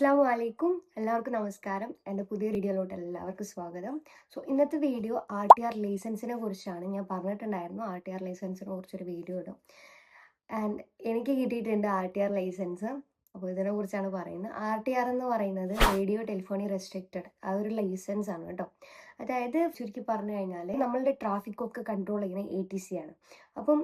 അസ്സാം വലൈക്കും എല്ലാവർക്കും നമസ്കാരം. എന്റെ പുതിയ വീഡിയോയിലോട്ട് എല്ലാവർക്കും സ്വാഗതം. സോ ഇന്നത്തെ വീഡിയോ ആർ ടി ആർ ലൈസൻസിനെ കുറിച്ചാണ്. ഞാൻ പറഞ്ഞിട്ടുണ്ടായിരുന്നു ആർ ടി ആർ ലൈസൻസിനെ കുറിച്ചൊരു വീഡിയോ ഇടും. ആൻഡ് എനിക്ക് കിട്ടിയിട്ടുണ്ട് ആർ ടി ആർ ലൈസൻസ്. അപ്പോൾ ഇതിനെ കുറിച്ചാണ് പറയുന്നത്. ആർ ടി ആർ എന്ന് പറയുന്നത് റേഡിയോ ടെലിഫോണി റെസ്ട്രിക്റ്റഡ്. ആ ഒരു ലൈസൻസ് ആണ് കേട്ടോ. അതായത് ചുരുക്കി പറഞ്ഞു കഴിഞ്ഞാൽ നമ്മളുടെ ട്രാഫിക് ഒക്കെ കൺട്രോൾ ചെയ്യുന്ന എ ടി സി ആണ്. അപ്പം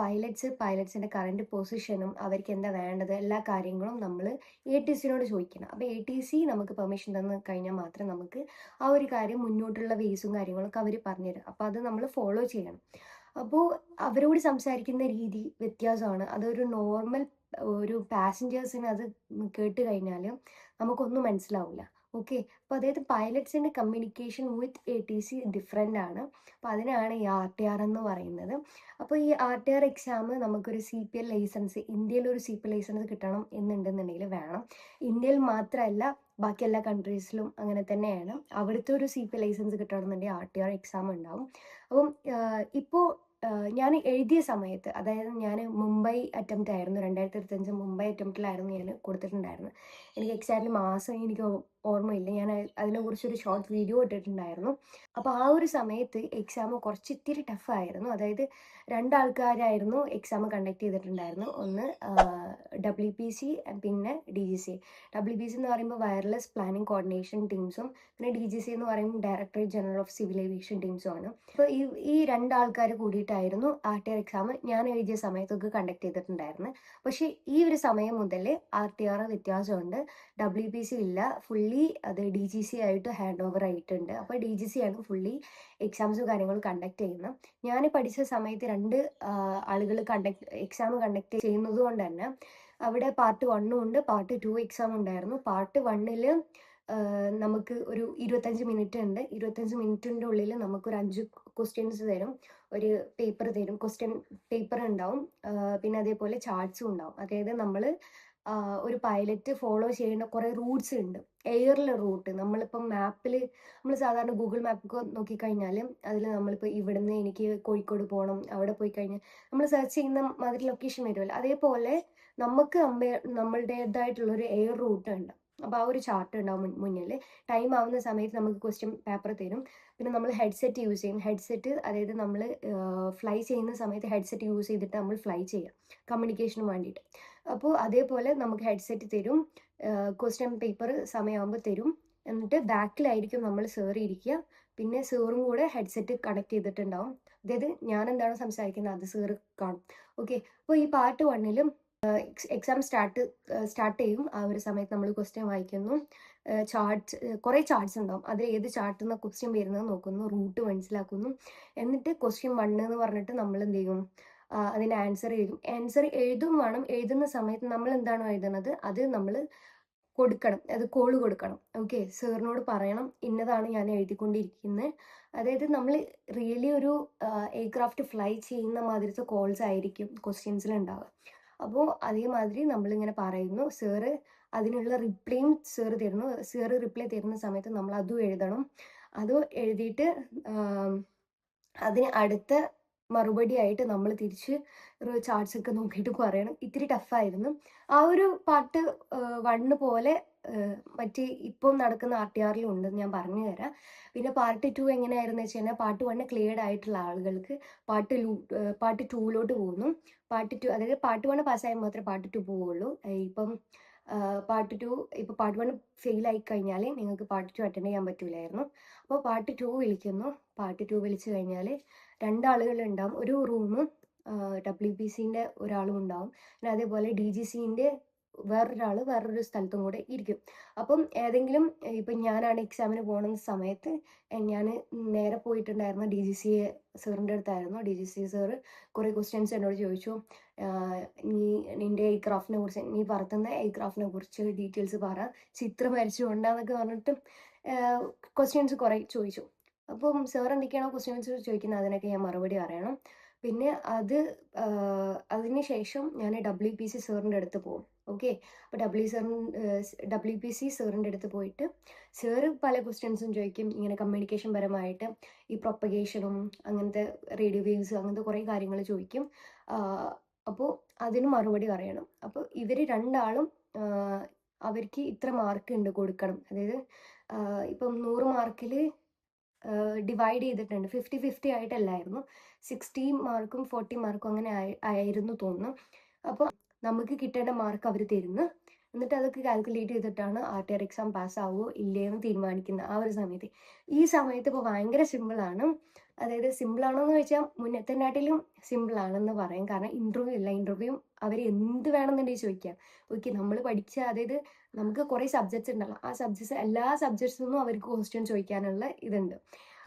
പൈലറ്റ്സ് പൈലറ്റ്സിന്റെ കറണ്ട് പൊസിഷനും അവർക്ക് എന്താ വേണ്ടത്? എല്ലാ കാര്യങ്ങളും നമ്മൾ എ ടി സിനോട് ചോദിക്കണം. അപ്പോൾ എ ടി സി നമുക്ക് പെർമിഷൻ തന്നു കഴിഞ്ഞാൽ മാത്രം നമുക്ക് ആ ഒരു കാര്യം മുന്നോട്ടുള്ള വേസും കാര്യങ്ങളൊക്കെ അവർ പറഞ്ഞുതരും അപ്പോൾ അത് നമ്മൾ ഫോളോ ചെയ്യണം. അപ്പോൾ അവരോട് സംസാരിക്കുന്ന രീതി വ്യത്യാസമാണ്. അതൊരു നോർമൽ ഒരു പാസഞ്ചേഴ്സിന് അത് കേട്ട് കഴിഞ്ഞാൽ നമുക്കൊന്നും മനസ്സിലാവില്ല ഓക്കെ അപ്പോൾ അതായത് പൈലറ്റ്സിന്റെ communication with A T C different ആണ്. അപ്പോൾ അതിനാണ് ഈ ആർ ടി ആർ എന്ന് പറയുന്നത്. അപ്പോൾ ഈ ആർ ടി ആർ എക്സാം നമുക്കൊരു സി പി എൽ ലൈസൻസ് ഇന്ത്യയിൽ ഒരു സി പി എൽ ലൈസൻസ് കിട്ടണം എന്നുണ്ടെന്നുണ്ടെങ്കിൽ വേണം. ഇന്ത്യയിൽ മാത്രമല്ല ബാക്കി എല്ലാ കൺട്രീസിലും അങ്ങനെ തന്നെയാണ്. അവിടുത്തെ ഒരു സി പി എൽ ലൈസൻസ് കിട്ടണമെന്നുണ്ടെങ്കിൽ ആർ ടി ആർ എക്സാം ഉണ്ടാവും. അപ്പം ഇപ്പോൾ ഞാൻ എഴുതിയ സമയത്ത് അതായത് ഞാൻ മുംബൈ അറ്റംപ്റ്റ് ആയിരുന്നു. രണ്ടായിരത്തി ഇരുപത്തഞ്ച് മുംബൈ അറ്റംപ്റ്റിലായിരുന്നു ഞാൻ കൊടുത്തിട്ടുണ്ടായിരുന്നത്. എനിക്ക് എക്സാക്ട്ലി മാസം എനിക്ക് ഓർമ്മയില്ല. ഞാൻ അതിനെക്കുറിച്ച് ഒരു ഷോർട്ട് വീഡിയോ ഇട്ടിട്ടുണ്ടായിരുന്നു. അപ്പോൾ ആ ഒരു സമയത്ത് എക്സാം കുറച്ച് ഇത്തിരി ടഫായിരുന്നു അതായത് രണ്ടാൾക്കാരായിരുന്നു എക്സാം കണ്ടക്ട് ചെയ്തിട്ടുണ്ടായിരുന്നു. ഒന്ന് ഡബ്ല്യു പി സി പിന്നെ D G C W P C എന്ന് പറയുമ്പോൾ വയർലെസ് പ്ലാനിംഗ് കോർഡിനേഷൻ ടീംസും പിന്നെ ഡി ജി സി എന്ന് പറയുമ്പോൾ directorate general of civil aviation ടീംസും ആണ്. അപ്പോൾ ഈ ഈ രണ്ടാൾക്കാർ കൂടിയിട്ടായിരുന്നു ആർ ടി ആർ എക്സാം ഞാൻ എഴുതിയ സമയത്തൊക്കെ കണ്ടക്ട് ചെയ്തിട്ടുണ്ടായിരുന്നു. പക്ഷേ ഈ ഒരു സമയം മുതൽ ആർ ടി ആർ വ്യത്യാസമുണ്ട്. ഡബ്ല്യു പി സി ഇല്ല. ഫുള്ളി അത് ഡി ജി സി ആയിട്ട് ഹാൻഡ് ഓവർ ആയിട്ടുണ്ട്. അപ്പോൾ ഡി ജി സി ആണ് ഫുള്ളി എക്സാംസും കാര്യങ്ങളും കണ്ടക്ട് ചെയ്യുന്നത്. ഞാൻ പഠിച്ച സമയത്ത് രണ്ട് ആളുകൾ കണ്ടക്ട് എക്സാം കണ്ടക്ട് ചെയ്യുന്നത് കൊണ്ട് തന്നെ അവിടെ പാർട്ട് വണ്ണും ഉണ്ട് പാർട്ട് ടു എക്സാം ഉണ്ടായിരുന്നു. പാർട്ട് വണ്ണിൽ നമുക്ക് ഒരു ഇരുപത്തഞ്ച് മിനിറ്റ് ഉണ്ട്. ഇരുപത്തഞ്ച് മിനിറ്റിന്റെ ഉള്ളിൽ നമുക്കൊരു അഞ്ച് ക്വസ്റ്റ്യൻസ് തരും. ഒരു പേപ്പർ തരും. ക്വസ്റ്റ്യൻ പേപ്പർ ഉണ്ടാവും. പിന്നെ അതേപോലെ ചാർട്ട്സും ഉണ്ടാവും. അതായത് നമ്മൾ ഒരു പൈലറ്റ് ഫോളോ ചെയ്യുന്ന കുറേ റൂട്ട്സ് ഉണ്ട്. എയറിലെ റൂട്ട് നമ്മളിപ്പം മാപ്പിൽ നമ്മൾ സാധാരണ ഗൂഗിൾ മാപ്പൊക്കെ നോക്കിക്കഴിഞ്ഞാൽ അതിൽ നമ്മളിപ്പോൾ ഇവിടുന്ന് എനിക്ക് കോഴിക്കോട് പോകണം അവിടെ പോയി കഴിഞ്ഞാൽ നമ്മൾ സെർച്ച് ചെയ്യുന്ന മാതിരി ലൊക്കേഷൻ വരുമല്ലോ അതേപോലെ നമുക്ക് നമ്മ നമ്മളുടേതായിട്ടുള്ളൊരു എയർ റൂട്ട് ഉണ്ട്. അപ്പോൾ ആ ഒരു ചാർട്ട് ഉണ്ടാവും മുന്നിൽ ടൈം ആവുന്ന സമയത്ത് നമുക്ക് ക്വസ്റ്റ്യൻ പേപ്പർ തരും. പിന്നെ നമ്മൾ ഹെഡ്സെറ്റ് യൂസ് ചെയ്യും. ഹെഡ്സെറ്റ് അതായത് നമ്മൾ ഫ്ലൈ ചെയ്യുന്ന സമയത്ത് ഹെഡ്സെറ്റ് യൂസ് ചെയ്തിട്ട് നമ്മൾ ഫ്ലൈ ചെയ്യാം. കമ്മ്യൂണിക്കേഷന് വേണ്ടിയിട്ട്. അപ്പോൾ അതേപോലെ നമുക്ക് ഹെഡ്സെറ്റ് തരും. ക്വസ്റ്റ്യൻ പേപ്പർ സമയമാകുമ്പോൾ തരും. എന്നിട്ട് ബാക്കിലായിരിക്കും നമ്മൾ സേർ ഇരിക്കുക. പിന്നെ സേറും കൂടെ ഹെഡ്സെറ്റ് കണക്ട് ചെയ്തിട്ടുണ്ടാവും. അതായത് ഞാൻ എന്താണ് സംസാരിക്കുന്നത്? അത് സേർ കാണും. ഓക്കെ അപ്പോൾ ഈ പാർട്ട് വണ്ണിലും എക്സാം സ്റ്റാർട്ട് സ്റ്റാർട്ട് ചെയ്യും. ആ ഒരു സമയത്ത് നമ്മൾ ക്വസ്റ്റ്യൻ വായിക്കുന്നു. ചാർട്ട്സ് കുറേ ചാർട്ട്സ് ഉണ്ടാവും. അതിൽ ഏത് ചാർട്ടിൽ നിന്ന് ക്വസ്റ്റ്യൻ വരുന്നത് നോക്കുന്നു. റൂട്ട് മനസ്സിലാക്കുന്നു. എന്നിട്ട് ക്വസ്റ്റ്യൻ വൺ എന്ന് പറഞ്ഞിട്ട് നമ്മൾ എന്ത് ചെയ്യും? അതിന് ആൻസർ എഴുതും. ആൻസർ എഴുതും വേണം. എഴുതുന്ന സമയത്ത് നമ്മൾ എന്താണോ എഴുതുന്നത് അത് നമ്മൾ കൊടുക്കണം. അത് കോൾ കൊടുക്കണം. ഓക്കെ സാറിനോട് പറയണം. ഇന്നതാണ് ഞാൻ എഴുതിക്കൊണ്ടിരിക്കുന്നത് അതായത് നമ്മൾ റിയലി ഒരു എയർക്രാഫ്റ്റ് ഫ്ലൈ ചെയ്യുന്ന മാതിരത്തെ കോൾസ് ആയിരിക്കും ക്വസ്റ്റ്യൻസിൽ ഉണ്ടാവുക അപ്പോൾ അതേമാതിരി നമ്മളിങ്ങനെ പറയുന്നു. സാറ് അതിനുള്ള റിപ്ലൈയും സാറ് തരുന്നു. സാറ് റിപ്ലൈ തരുന്ന സമയത്ത് നമ്മൾ അതും എഴുതണം. അത് എഴുതിയിട്ട് അതിന് അടുത്ത മറുപടി ആയിട്ട് നമ്മൾ തിരിച്ച് ചാർട്സ് ഒക്കെ നോക്കിയിട്ട് പറയണം. ഇത്തിരി ടഫായിരുന്നു ആ ഒരു പാട്ട് വണ്ണ് പോലെ മറ്റേ ഇപ്പം നടക്കുന്ന ആർ ടി ആറിലും ഉണ്ടെന്ന് ഞാൻ പറഞ്ഞു തരാം. പിന്നെ പാർട്ട് ടു എങ്ങനെയായിരുന്നു വെച്ച് കഴിഞ്ഞാൽ പാർട്ട് വണ്ണ് ക്ലിയർഡ് ആയിട്ടുള്ള ആളുകൾക്ക് പാർട്ട് ലൂ പാർട്ട് ടൂവിലോട്ട് പോകുന്നു. പാർട്ട് ടു അതായത് പാർട്ട് വണ്ണ് പാസ്സായാൽ മാത്രമേ പാർട്ട് ടു പോവുള്ളൂ. ഇപ്പം പാർട്ട് ടു ഇപ്പോൾ പാർട്ട് വൺ ഫെയിൽ ആയി കഴിഞ്ഞാൽ നിങ്ങൾക്ക് പാർട്ട് ടു അറ്റൻഡ് ചെയ്യാൻ പറ്റില്ലായിരുന്നു അപ്പോൾ പാർട്ട് ടു വിളിക്കുന്നു. പാർട്ട് ടു വിളിച്ചു കഴിഞ്ഞാൽ രണ്ടാളുകൾ ഉണ്ടാവും ഒരു റൂമും ഡബ്ല്യു പി സിന്റെ ഒരാളും ഉണ്ടാവും. പിന്നെ അതേപോലെ ഡി ജി സിന്റെ വേറൊരാൾ വേറൊരു സ്ഥലത്തും കൂടെ ഇരിക്കും. അപ്പം ഏതെങ്കിലും ഇപ്പം ഞാനാണ് എക്സാമിന് പോകുന്ന സമയത്ത് ഞാൻ നേരെ പോയിട്ടുണ്ടായിരുന്ന ഡി ജി സി സാറിന്റെ അടുത്തായിരുന്നു. ഡി ജി സി സാറ് കുറേ ക്വസ്റ്റ്യൻസ് എന്നോട് ചോദിച്ചു. നീ നിന്റെ എയ്ക്രാഫ്റ്റിനെ കുറിച്ച് നീ പറത്തുന്ന എയ്ക്രാഫ്റ്റിനെ കുറിച്ച് ഡീറ്റെയിൽസ് പറ. ചിത്രം വരച്ചുകൊണ്ടാന്നൊക്കെ പറഞ്ഞിട്ട് ക്വസ്റ്റ്യൻസ് കുറേ ചോദിച്ചു. അപ്പം സാർ എന്തൊക്കെയാണോ ക്വസ്റ്റ്യൻസ് ചോദിക്കുന്നത് അതിനൊക്കെ ഞാൻ മറുപടി പറയണം. പിന്നെ അത് അതിന് ശേഷം ഞാൻ ഡബ്ല്യു പി സി സാറിന്റെ അടുത്ത് പോകും ഓക്കെ അപ്പോൾ ഡബ്ല്യു സാറിൻ ഡബ്ല്യു പി സി സാറിന്റെ അടുത്ത് പോയിട്ട് സാറ് പല ക്വസ്റ്റ്യൻസും ചോദിക്കും. ഇങ്ങനെ കമ്മ്യൂണിക്കേഷൻ പരമായിട്ട് ഈ പ്രൊപ്പഗേഷനും അങ്ങനത്തെ റേഡിയോ വേവ്സ് അങ്ങനത്തെ കുറേ കാര്യങ്ങൾ ചോദിക്കും. അപ്പോൾ അതിന് മറുപടി പറയണം. അപ്പോൾ ഇവർ രണ്ടാളും അവർക്ക് ഇത്ര മാർക്ക് ഉണ്ട് കൊടുക്കണം. അതായത് ഇപ്പം നൂറ് മാർക്കിൽ ഡിവൈഡ് ചെയ്തിട്ടുണ്ട്. ഫിഫ്റ്റി ഫിഫ്റ്റി ആയിട്ടല്ലായിരുന്നു. സിക്സ്റ്റി മാർക്കും ഫോർട്ടി മാർക്കും അങ്ങനെ ആയി ആയിരുന്നു തോന്നുന്നു. അപ്പോൾ നമുക്ക് കിട്ടേണ്ട മാർക്ക് അവർ തരുന്നു. എന്നിട്ട് അതൊക്കെ കാൽക്കുലേറ്റ് ചെയ്തിട്ടാണ് ആർ ടി ആർ എക്സാം പാസ്സാവുമോ ഇല്ലയോ എന്ന് തീരുമാനിക്കുന്നത് ആ ഒരു സമയത്ത്. ഈ സമയത്ത് ഇപ്പോൾ ഭയങ്കര സിമ്പിളാണ് അതായത് സിമ്പിളാണോ എന്ന് വെച്ചാൽ മുന്നത്തെനാട്ടിലും സിമ്പിളാണെന്ന് പറയും. കാരണം ഇന്റർവ്യൂ ഇല്ല. ഇന്റർവ്യൂ അവർ എന്ത് വേണമെന്നുണ്ടെങ്കിൽ ചോദിക്കാം. ഓക്കെ നമ്മൾ പഠിച്ച അതായത് നമുക്ക് കുറേ സബ്ജക്ട്സ് ഉണ്ടല്ലോ. ആ സബ്ജക്ട്സ് എല്ലാ സബ്ജക്ട്സിൽ നിന്നും അവർക്ക് ക്വസ്റ്റ്യൻ ചോദിക്കാനുള്ള ഇതുണ്ട്.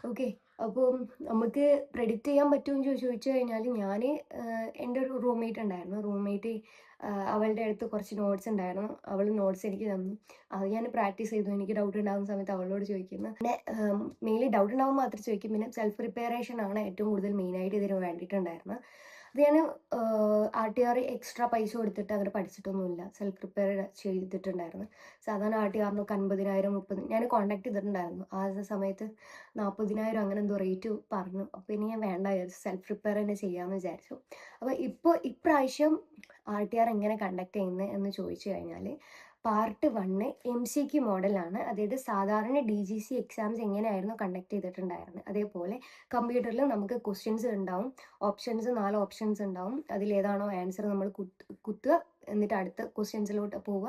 ഓക്കെ അപ്പോൾ നമുക്ക് പ്രെഡിക്റ്റ് ചെയ്യാൻ പറ്റുമെന്ന് ചോദിച്ചു ചോദിച്ചു കഴിഞ്ഞാൽ ഞാൻ എന്റെ ഒരു റൂംമേറ്റ് ഉണ്ടായിരുന്നു. റൂംമേറ്റ് അവളുടെ അടുത്ത് കുറച്ച് നോട്ട്സ് ഉണ്ടായിരുന്നു. അവൾ നോട്ട്സ് എനിക്ക് തന്നു. അത് ഞാൻ പ്രാക്ടീസ് ചെയ്തു. എനിക്ക് ഡൗട്ട് ഉണ്ടാകുന്ന സമയത്ത് അവളോട് ചോദിക്കുന്നു. പിന്നെ മെയിൻലി ഡൗട്ട് ഉണ്ടാകുമ്പോൾ മാത്രം ചോദിക്കും. പിന്നെ സെൽഫ് പ്രിപ്പറേഷൻ ആണ് ഏറ്റവും കൂടുതൽ മെയിനായിട്ട് ഇതിന് വേണ്ടിയിട്ടുണ്ടായിരുന്നത്. അത് ഞാൻ ആർ ടി ആർ എക്സ്ട്രാ പൈസ കൊടുത്തിട്ട് അങ്ങനെ പഠിച്ചിട്ടൊന്നുമില്ല. സെൽഫ് പ്രിപ്പയർ ചെയ്തിട്ടുണ്ടായിരുന്നു. സാധാരണ ആർ ടി ആറിനൊക്കെ അൻപതിനായിരം മുപ്പത് ഞാൻ കോൺടാക്ട് ചെയ്തിട്ടുണ്ടായിരുന്നു. ആ സമയത്ത് നാൽപ്പതിനായിരം അങ്ങനെ എന്തോ റേറ്റ് പറഞ്ഞു. അപ്പോൾ ഇനി ഞാൻ വേണ്ട സെൽഫ് പ്രിപ്പയർ തന്നെ ചെയ്യാമെന്ന് വിചാരിച്ചു. അപ്പോൾ ഇപ്പോൾ ഇപ്രാവശ്യം ആർ ടി ആർ എങ്ങനെ കണ്ടക്ട് ചെയ്യുന്നത് എന്ന് ചോദിച്ചു കഴിഞ്ഞാൽ part one M C Q മോഡലാണ് അതായത് സാധാരണ ഡി ജി സി എക്സാംസ് എങ്ങനെയായിരുന്നു കണ്ടക്ട് ചെയ്തിട്ടുണ്ടായിരുന്നത് അതേപോലെ കമ്പ്യൂട്ടറിൽ നമുക്ക് ക്വസ്റ്റ്യൻസ് ഉണ്ടാവും. ഓപ്ഷൻസ് നാല് ഓപ്ഷൻസ് ഉണ്ടാവും. അതിലേതാണോ ആൻസർ നമ്മൾ കുത്തുക. എന്നിട്ട് അടുത്ത ക്വസ്റ്റ്യൻസിലോട്ട് പോവുക.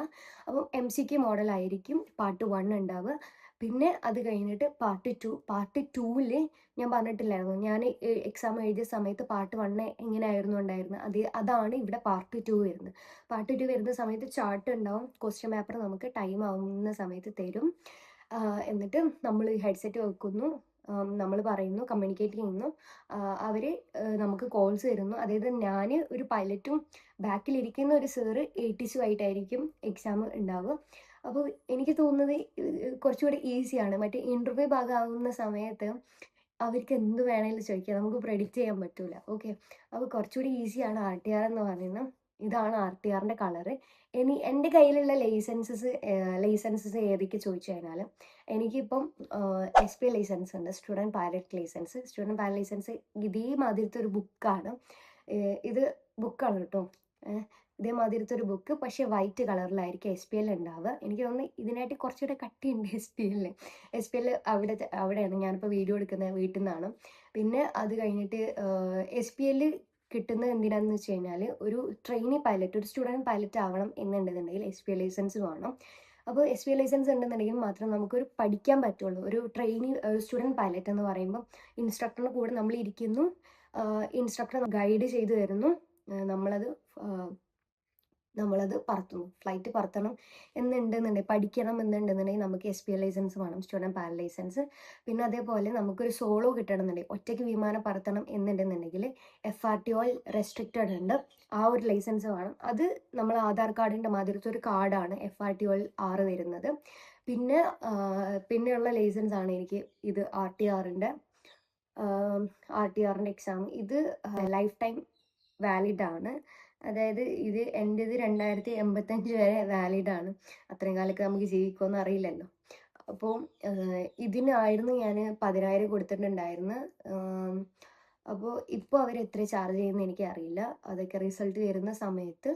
അപ്പം എം സി ക്യു മോഡലായിരിക്കും പാർട്ട് വൺ ഉണ്ടാവുക. പിന്നെ അത് കഴിഞ്ഞിട്ട് പാർട്ട് ടു പാർട്ട് ടൂവിൽ ഞാൻ പറഞ്ഞിട്ടില്ലായിരുന്നു. ഞാൻ എക്സാം എഴുതിയ സമയത്ത് പാർട്ട് വണ്ണ് എങ്ങനെയായിരുന്നു ഉണ്ടായിരുന്നത്? അത് അതാണ് ഇവിടെ പാർട്ട് ടു വരുന്നത്. പാർട്ട് ടു വരുന്ന സമയത്ത് ചാർട്ട് ഉണ്ടാവും. ക്വസ്റ്റ്യൻ പേപ്പർ നമുക്ക് ടൈം ആവുന്ന സമയത്ത് തരും. എന്നിട്ട് നമ്മൾ ഹെഡ്സെറ്റ് വെക്കുന്നു. നമ്മൾ പറയുന്നു കമ്മ്യൂണിക്കേറ്റ് ചെയ്യുന്നു. അവർ നമുക്ക് കോൾസ് തരുന്നു. അതായത് ഞാൻ ഒരു പൈലറ്റും ബാക്കിലിരിക്കുന്ന ഒരു സാറ് എയ്റ്റിസും ആയിട്ടായിരിക്കും എക്സാം ഉണ്ടാവുക. അപ്പോൾ എനിക്ക് തോന്നുന്നത് കുറച്ചുകൂടി ഈസിയാണ് മറ്റേ ഇന്റർവ്യൂ ഭാഗമാകുന്ന സമയത്ത് അവർക്ക് എന്ത് വേണമെങ്കിലും ചോദിക്കാം. നമുക്ക് പ്രെഡിക്റ്റ് ചെയ്യാൻ പറ്റൂല. ഓക്കെ അപ്പോൾ കുറച്ചുകൂടി ഈസിയാണ് ആർ ടി ആർ എന്ന് പറയുന്നത് ഇതാണ് ആർ ടി ആറിന്റെ കളറ് ഇനി എന്റെ കയ്യിലുള്ള ലൈസൻസസ് ലൈസൻസസ് ഏതൊക്കെ ചോദിച്ചു കഴിഞ്ഞാൽ എനിക്കിപ്പം എസ് പി ലൈസൻസ് ഉണ്ട്. Student pilot license student pilot license ഇതേ മാതിരത്തെ ഒരു ബുക്കാണ് ഇത് ബുക്കാണ് കേട്ടോ. ഇതേമാതിരത്തെ ഒരു ബുക്ക് പക്ഷേ വൈറ്റ് കളറിലായിരിക്കും എസ് പി എൽ ഉണ്ടാവുക എനിക്ക് തോന്നുന്നു ഇതിനായിട്ട് കുറച്ചുകൂടെ കട്ടിയുണ്ട് എസ് പി എല്ലിൽ എസ് പി എൽ അവിടെ അവിടെയാണ് ഞാനിപ്പോൾ വീഡിയോ എടുക്കുന്നത് വീട്ടിൽ നിന്നാണ്. പിന്നെ അത് കഴിഞ്ഞിട്ട് എസ് പി എല്ലിൽ കിട്ടുന്നത് എന്തിനാന്ന് വെച്ച് കഴിഞ്ഞാൽ ഒരു ട്രെയിനി പൈലറ്റ് ഒരു സ്റ്റുഡന്റ് പൈലറ്റ് ആവണം എന്നുണ്ടെന്നുണ്ടെങ്കിൽ എസ് പി എൽ ലൈസൻസ് വേണം. അപ്പോൾ എസ് പി എൽ ലൈസൻസ് ഉണ്ടെന്നുണ്ടെങ്കിൽ മാത്രം നമുക്കൊരു പഠിക്കാൻ പറ്റുള്ളൂ. ഒരു ട്രെയിനി സ്റ്റുഡന്റ് പൈലറ്റ് എന്ന് പറയുമ്പോൾ ഇൻസ്ട്രക്ടറിന് കൂടെ നമ്മൾ ഇരിക്കുന്നു ഇൻസ്ട്രക്ടർ ഗൈഡ് ചെയ്തു തരുന്നു. നമ്മളത് നമ്മളത് പറത്തുന്നു. ഫ്ലൈറ്റ് പറത്തണം എന്നുണ്ടെന്നുണ്ടെങ്കിൽ പഠിക്കണം എന്നുണ്ടെന്നുണ്ടെങ്കിൽ നമുക്ക് എസ് പി എൽ ലൈസൻസ് വേണം സ്റ്റുഡന്റ് പാൻ ലൈസൻസ് പിന്നെ അതേപോലെ നമുക്കൊരു സോളോ കിട്ടണമെന്നുണ്ടെങ്കിൽ ഒറ്റയ്ക്ക് വിമാനം പറത്തണം എന്നുണ്ടെന്നുണ്ടെങ്കിൽ F R T O L restricted ഉണ്ട്. ആ ഒരു ലൈസൻസ് വേണം. അത് നമ്മൾ ആധാർ കാർഡിന്റെ മാതിരത്തെ ഒരു കാർഡാണ് എഫ് ആർ ടി ഓൾ ആറ് വരുന്നത്. പിന്നെ പിന്നെയുള്ള ലൈസൻസ് ആണ് എനിക്ക് ഇത് ആർ ടി ആറിന്റെ ആർ ടി ആറിന്റെ എക്സാം ഇത് ലൈഫ് ടൈം വാലിഡ് ആണ്. അതായത് ഇത് എന്റെത് രണ്ടായിരത്തി എൺപത്തഞ്ച് വരെ ആണ്. അത്രയും കാലൊക്കെ നമുക്ക് ജീവിക്കുമെന്ന് അറിയില്ലല്ലോ. അപ്പോൾ ഇതിനായിരുന്നു ഞാൻ പതിനായിരം കൊടുത്തിട്ടുണ്ടായിരുന്നു. അപ്പോൾ ഇപ്പോൾ അവർ എത്ര ചാർജ് ചെയ്യുന്ന എനിക്ക് അറിയില്ല. അതൊക്കെ റിസൾട്ട് വരുന്ന സമയത്ത്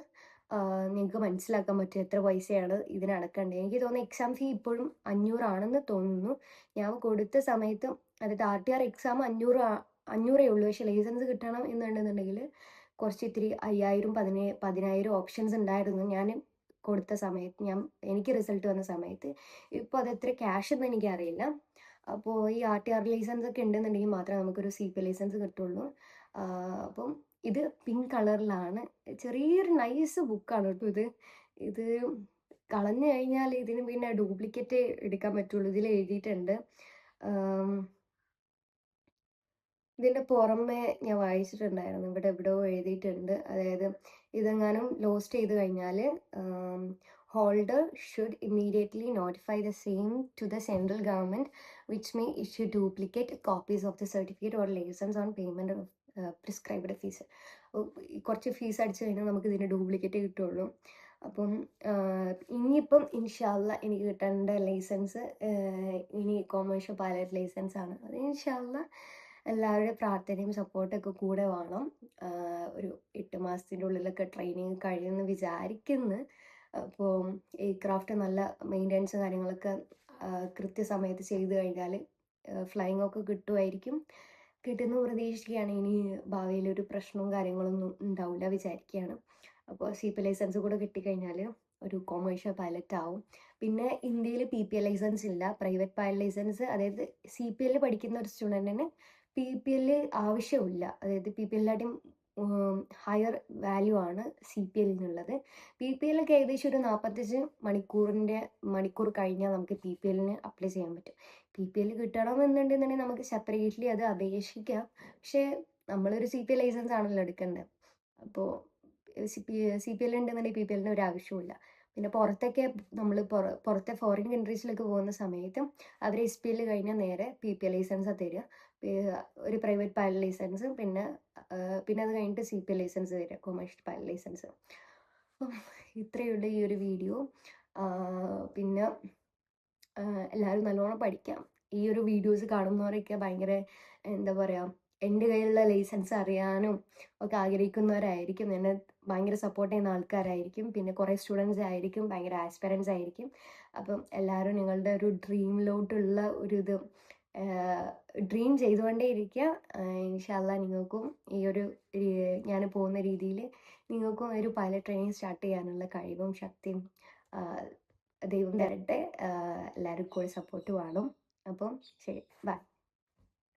നിങ്ങൾക്ക് മനസ്സിലാക്കാൻ പറ്റും എത്ര പൈസയാണ് ഇതിനടക്കേണ്ടത് എനിക്ക് തോന്നുന്നു എക്സാം ഫീ ഇപ്പോഴും അഞ്ഞൂറാണെന്ന് തോന്നുന്നു. ഞാൻ കൊടുത്ത സമയത്ത് അതായത് ആർ ടി ആർ എക്സാം അഞ്ഞൂറ് അഞ്ഞൂറേ ഉള്ളൂ. പക്ഷേ ലൈസൻസ് കിട്ടണം എന്നുണ്ടെന്നുണ്ടെങ്കിൽ കുറച്ച് ഇത്തിരി അയ്യായിരം പതിനേ പതിനായിരം ഓപ്ഷൻസ് ഉണ്ടായിരുന്നു. ഞാൻ കൊടുത്ത സമയത്ത് ഞാൻ എനിക്ക് റിസൾട്ട് വന്ന സമയത്ത്. ഇപ്പോൾ അത് എത്ര ക്യാഷ് എന്ന് എനിക്കറിയില്ല. അപ്പോൾ ഈ ആർ ടി ആർ ലൈസൻസ് ഒക്കെ ഉണ്ടെന്നുണ്ടെങ്കിൽ മാത്രമേ നമുക്കൊരു സി പി ലൈസൻസ് കിട്ടുള്ളൂ. അപ്പം ഇത് പിങ്ക് കളറിലാണ് ചെറിയൊരു നൈസ് ബുക്കാണ് കേട്ടോ ഇത്. ഇത് കളഞ്ഞു കഴിഞ്ഞാൽ ഇതിന് പിന്നെ ഡ്യൂപ്ലിക്കേറ്റ് എടുക്കാൻ പറ്റുള്ളൂ. ഇതിൽ എഴുതിയിട്ടുണ്ട്. ഇതിന്റെ പുറമെ ഞാൻ വായിച്ചിട്ടുണ്ടായിരുന്നു. ഇവിടെ എവിടെയോ എഴുതിയിട്ടുണ്ട്. അതായത് ഇതെങ്ങാനും ലോസ്റ്റ് ചെയ്ത് കഴിഞ്ഞാൽ holder should immediately notify the same to the central government which may issue duplicate copies of the certificate or licence on payment of prescribed fees കുറച്ച് ഫീസ് അടിച്ചു കഴിഞ്ഞാൽ നമുക്ക് ഇതിന്റെ ഡ്യൂപ്ലിക്കേറ്റ് കിട്ടുള്ളൂ. അപ്പം ഇനിയിപ്പം ഇൻഷാല്ല എനിക്ക് കിട്ടേണ്ട ലൈസൻസ് ഇനി കൊമേഴ്ഷ്യൽ പൈലറ്റ് ലൈസൻസ് ആണ്. അത് ഇൻഷാല്ല എല്ലാവരുടെയും പ്രാർത്ഥനയും സപ്പോർട്ടൊക്കെ കൂടെ വേണം. ഒരു എട്ട് മാസത്തിന്റെ ഉള്ളിലൊക്കെ ട്രെയിനിങ് കഴിയുമെന്ന് വിചാരിക്കുന്നു. അപ്പോൾ എയർക്രാഫ്റ്റ് നല്ല മെയിന്റെനൻസ് കാര്യങ്ങളൊക്കെ കൃത്യസമയത്ത് ചെയ്തു കഴിഞ്ഞാൽ ഫ്ലൈങ് ഒക്കെ കിട്ടുമായിരിക്കും. കിട്ടുന്ന പ്രതീക്ഷിക്കുകയാണ്. ഇനി ഭാവിയിൽ ഒരു പ്രശ്നവും കാര്യങ്ങളൊന്നും ഉണ്ടാവില്ല വിചാരിക്കുകയാണ്. അപ്പോൾ സി പി ലൈസൻസ് കൂടെ കിട്ടിക്കഴിഞ്ഞാൽ ഒരു കൊമേഴ്ഷ്യൽ പൈലറ്റ് ആവും. പിന്നെ ഇന്ത്യയിൽ പി പി എൽ ലൈസൻസ് ഇല്ല. പ്രൈവറ്റ് പൈലറ്റ് ലൈസൻസ് അതായത് സി പി എല്ലിൽ പഠിക്കുന്ന ഒരു സ്റ്റുഡന്റിന് പി പി എല്ലിൽ ആവശ്യമില്ല അതായത് പി പി എല്ലാട്ടിയും ഹയർ വാല്യൂ ആണ് സി പി എല്ലിനുള്ളത് പി പി എല്ലൊക്കെ ഏകദേശം ഒരു നാൽപ്പത്തഞ്ച് മണിക്കൂറിന്റെ മണിക്കൂർ കഴിഞ്ഞാൽ നമുക്ക് പി പി എല്ലിന് അപ്ലൈ ചെയ്യാൻ പറ്റും പി പി എൽ കിട്ടണമെന്നുണ്ടെന്നുണ്ടെങ്കിൽ നമുക്ക് സെപ്പറേറ്റ്ലി അത് അപേക്ഷിക്കാം പക്ഷേ നമ്മളൊരു സി പി എൽ ലൈസൻസ് ആണല്ലോ എടുക്കേണ്ടത് അപ്പോൾ C P C P L ഉണ്ടെന്നുണ്ടെങ്കിൽ പി പി എല്ലിന് ഒരു ആവശ്യമില്ല പിന്നെ പുറത്തൊക്കെ നമ്മൾ പുറത്തെ ഫോറിൻ കൺട്രീസിലൊക്കെ പോകുന്ന സമയത്ത് അവർ എസ് പി എൽ കഴിഞ്ഞാൽ നേരെ പി പി എൽ ലൈസൻസാണ് തരിക ഒരു പ്രൈവറ്റ് പൈലറ്റ് ലൈസൻസ് പിന്നെ പിന്നെ അത് കഴിഞ്ഞിട്ട് സി പി ലൈസൻസ് തരിക കൊമേഴ്ഷ്യൽ പൈലറ്റ് ലൈസൻസ്. അപ്പം ഇത്രയേ ഉള്ളൂ ഈ ഒരു വീഡിയോ. പിന്നെ എല്ലാവരും നല്ലോണം പഠിക്കാം. ഈ ഒരു വീഡിയോസ് കാണുന്നവരൊക്കെ ഭയങ്കര എന്താ പറയുക എന്റെ കയ്യിലുള്ള ലൈസൻസ് അറിയാനും ഒക്കെ ആഗ്രഹിക്കുന്നവരായിരിക്കും. എന്നെ ഭയങ്കര സപ്പോർട്ട് ചെയ്യുന്ന ആൾക്കാരായിരിക്കും. പിന്നെ കുറേ സ്റ്റുഡൻസ് ആയിരിക്കും ഭയങ്കര ആസ്പിറൻസ് ആയിരിക്കും. അപ്പം എല്ലാവരും നിങ്ങളുടെ ഒരു ഡ്രീമിലോട്ടുള്ള ഒരു ഇത് ഡ്രീം ചെയ്തുകൊണ്ടേ ഇരിക്കുക ഇൻഷാല്ല നിങ്ങൾക്കും ഈ ഒരു ഞാൻ പോകുന്ന രീതിയിൽ നിങ്ങൾക്കും ഒരു പൈലറ്റ് ട്രെയിനിങ് സ്റ്റാർട്ട് ചെയ്യാനുള്ള കഴിവും ശക്തിയും ദൈവം തരട്ടെ. എല്ലാവരും കൂടെ സപ്പോർട്ട് വേണം. അപ്പം ശരി ബൈ